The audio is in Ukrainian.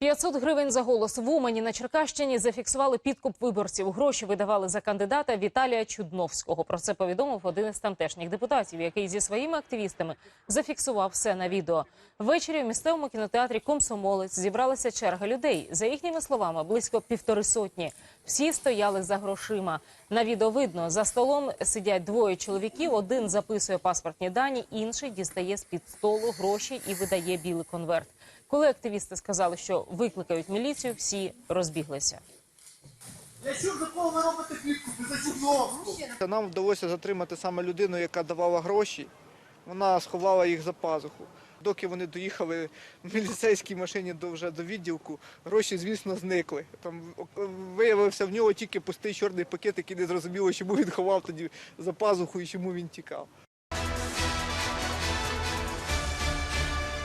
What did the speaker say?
500 гривень за голос в Умані на Черкащині зафіксували підкуп виборців. Гроші видавали за кандидата Віталія Чудновського. Про це повідомив один із тамтешніх депутатів, який зі своїми активістами зафіксував все на відео. Ввечері в місцевому кінотеатрі Комсомолець зібралася черга людей. За їхніми словами, близько півтори сотні. Всі стояли за грошима. На відео видно, за столом сидять двоє чоловіків. Один записує паспортні дані, інший дістає з під столу гроші і видає білий конверт. Коли активісти сказали, що викликають міліцію, всі розбіглися. Я чув, за кого ви робите кліпку? Ви за Чудновську. Нам вдалося затримати саме людину, яка давала гроші. Вона сховала їх за пазуху. Доки вони доїхали в міліцейській машині до вже до відділку, гроші, звісно, зникли. Там виявився в нього тільки пустий чорний пакет, який не зрозуміло, чому він ховав тоді за пазуху і чому він тікав.